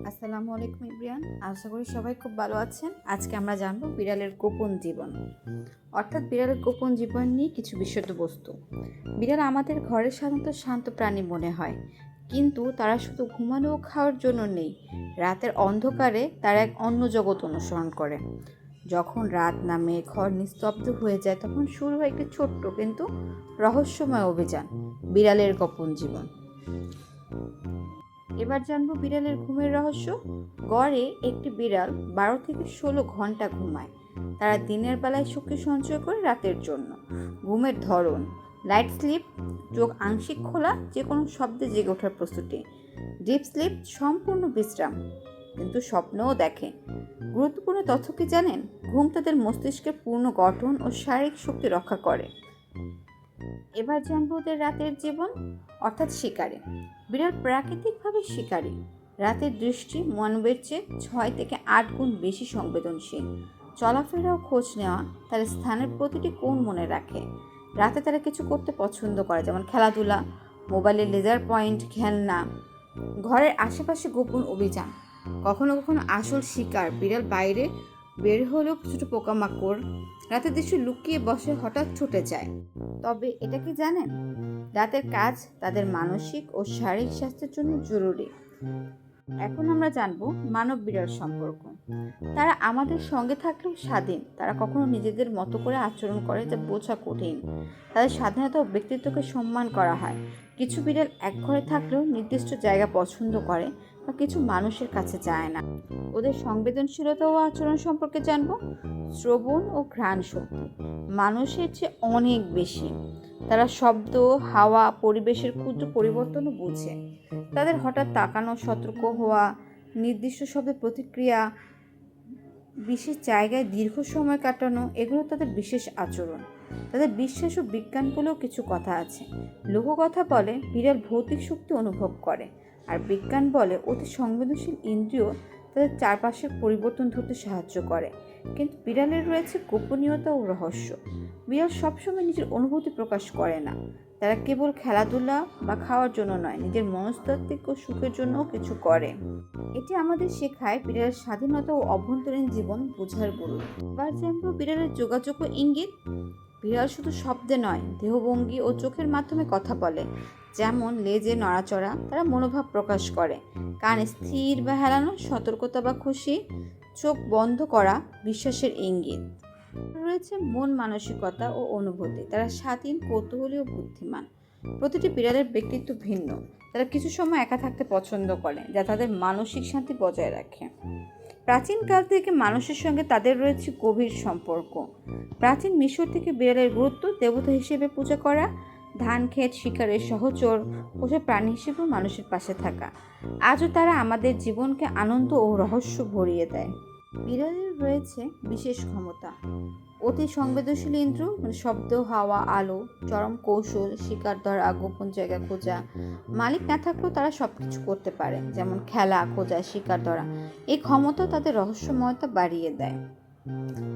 আসসালামু আলাইকুম ইব্রিয়ান। আশা করি সবাই খুব ভালো আছেন। আজকে আমরা জানব বিড়ালের গোপন জীবন। অর্থাৎ বিড়ালের গোপন জীবন নিয়ে কিছু বিশুদ্ধ বস্তু। বিড়াল আমাদের ঘরে সাধারণত শান্ত প্রাণী মনে হয়। কিন্তু তারা শুধু ঘুমানো ও খাওয়ার জন্য নেই। রাতের অন্ধকারে তারা এক অন্য জগৎ অনুসরণ করে। যখন রাত নামে ঘর নিস্তব্ধ হয়ে যায় তখন শুরু হয় একটি ছোট্ট কিন্তু রহস্যময় অভিযান বিড়ালের গোপন জীবন। এবার জানব বিড়ালের ঘুমের রহস্য। গড়ে একটি বিড়াল বারো থেকে ষোলো ঘণ্টা ঘুমায়। তারা দিনের বেলায় শক্তি সঞ্চয় করে রাতের জন্য। ঘুমের ধরন লাইট স্লিপ চোখ আংশিক খোলা যে কোনো শব্দে জেগে ওঠার প্রস্তুতি। ডিপ স্লিপ সম্পূর্ণ বিশ্রাম। কিন্তু স্বপ্নও দেখে। গুরুত্বপূর্ণ তথ্য কি জানেন? ঘুম তাদের মস্তিষ্কের পূর্ণ গঠন ও শারীরিক শক্তি রক্ষা করে। এবার জানব ওদের রাতের জীবন, অর্থাৎ শিকারে। বিড়াল প্রাকৃতিকভাবে শিকারী। রাতের দৃষ্টি মানবের চেয়ে ছয় থেকে আট গুণ বেশি সংবেদনশীল। চলাফেরা ও খোঁজ নেওয়া তার স্থানের প্রতিটি কোণ মনে রাখে। রাতে তারা কিছু করতে পছন্দ করে, যেমন খেলাধুলা, মোবাইলের লেজার পয়েন্ট খেলনা, ঘরের আশেপাশে গোপন অভিযান। কখনো কখনো আসল শিকার বিড়াল বাইরে বের হলেও ছোটো পোকামাকড়। রাতের দৃশ্য লুকিয়ে বসে হঠাৎ ছুটে যায়। তবে এটা কি জানেন? রাতের কাজ তাদের মানসিক ও শারীরিক স্বাস্থ্যের জন্য জরুরি। এখন আমরা জানব মানব বিড়াল সম্পর্ক। তারা আমাদের সঙ্গে থাকলেও স্বাধীন। তারা কখনো নিজেদের মতো করে আচরণ করে যা বোঝা কঠিন। তাদের স্বাধীনতা ও ব্যক্তিত্বকে সম্মান করা হয়। কিছু বিড়াল এক ঘরে থাকলেও নির্দিষ্ট জায়গা পছন্দ করে বা কিছু মানুষের কাছে যায় না। ওদের সংবেদনশীলতা ও আচরণ সম্পর্কে জানব। শ্রবণ ও ঘ্রাণ শক্তি। মানুষের চেয়ে অনেক বেশি। শব্দ, হাওয়া, পরিবেশের ক্ষুদ্র পরিবর্তনও বোঝে। তাদের হঠাৎ তাকানো, সতর্ক হওয়া, নির্দিষ্ট শব্দের প্রতিক্রিয়া, বিশেষ জায়গায় দীর্ঘ সময় কাটানো, এগুলো তাদের বিশেষ আচরণ। তাদের বিশ্বাস ও বিজ্ঞান বলেও কিছু কথা আছে। লোককথা বলে, বিড়াল ভৌতিক শক্তি অনুভব করে। আর বিজ্ঞান বলে, অতি সংবেদনশীল ইন্দ্রিয় তাদের চারপাশের পরিবর্তন ধরতে সাহায্য করে। কিন্তু বিড়ালের রয়েছে গোপনীয়তা ও রহস্য। বিড়াল সবসময় নিজের অনুভূতি প্রকাশ করে না। তারা কেবল খেলাধুলা বা খাওয়ার জন্য নয়, নিজের মনস্তাত্ত্বিক ও সুখের জন্যও কিছু করে। এটি আমাদের শেখায় বিড়ালের স্বাধীনতা ও অভ্যন্তরীণ জীবন বোঝার গুরুত্ব। জানব বিড়ালের যোগাযোগ ও ইঙ্গিত। বিড়াল শুধু শব্দে নয়, দেহভঙ্গি ও চোখের মাধ্যমে কথা বলে। যেমন লেজে নড়াচড়া, তারা মনোভাব প্রকাশ করে। কান স্থির বা হেলানো, সতর্কতা বা খুশি, চোখ বন্ধ করা, বিশ্বাসের ইঙ্গিত। রয়েছে মন মানসিকতা ও অনুভূতি, তারা স্বাধীন, কৌতূহলী ও বুদ্ধিমান। প্রতিটি বিড়ালের ব্যক্তিত্ব ভিন্ন। তারা কিছু সময় একা থাকতে পছন্দ করে, যা তাদের মানসিক শান্তি বজায় রাখে। প্রাচীনকাল থেকে মানুষের সঙ্গে তাদের রয়েছে গভীর সম্পর্ক। প্রাচীন মিশর থেকে বিড়ালের গুরুত্ব দেবতা হিসেবে পূজা করা, ধান, ক্ষেত, শিকারের সহচর পশু প্রাণী হিসেবেও মানুষের পাশে থাকা। আজও তারা আমাদের জীবনকে আনন্দ ও রহস্য ভরিয়ে দেয়। বিড়ালের রয়েছে বিশেষ ক্ষমতা। অতি সংবেদনশীল ইন্দ্র মানে শব্দ, হাওয়া, আলো, চরম কৌশল, শিকার ধরা গোপন জায়গা খোঁজা। মালিক না থাকলেও তারা সব কিছু করতে পারে, যেমন খেলা, খোঁজা, শিকার ধরা। এই ক্ষমতা তাদের রহস্যময়তা বাড়িয়ে দেয়।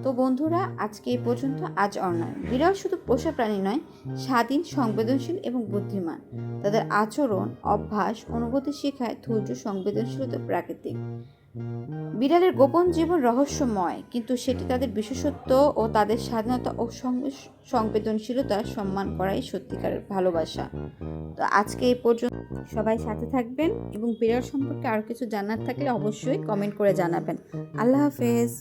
তো বন্ধুরা, আজকে এই পর্যন্ত আজ অর্ণয় বিড়াল শুধু পোষা প্রাণী নয়, স্বাধীন, সংবেদনশীল এবং বুদ্ধিমান। তাদের আচরণ, অভ্যাস, অনুভূতি শেখায় ধৈর্য, সংবেদনশীলতা প্রাকৃতিক। বিড়ালের গোপন জীবন রহস্যময়, কিন্তু সেটি তাদের বিশেষত্ব ও তাদের স্বাধীনতা ও সংবেদনশীলতা সম্মান করাই সত্যিকারের ভালোবাসা। তো আজকে এই পর্যন্ত সবাই সাথে থাকবেন এবং বিড়াল সম্পর্কে আরও কিছু জানার থাকলে অবশ্যই কমেন্ট করে জানাবেন। আল্লাহ হাফেজ।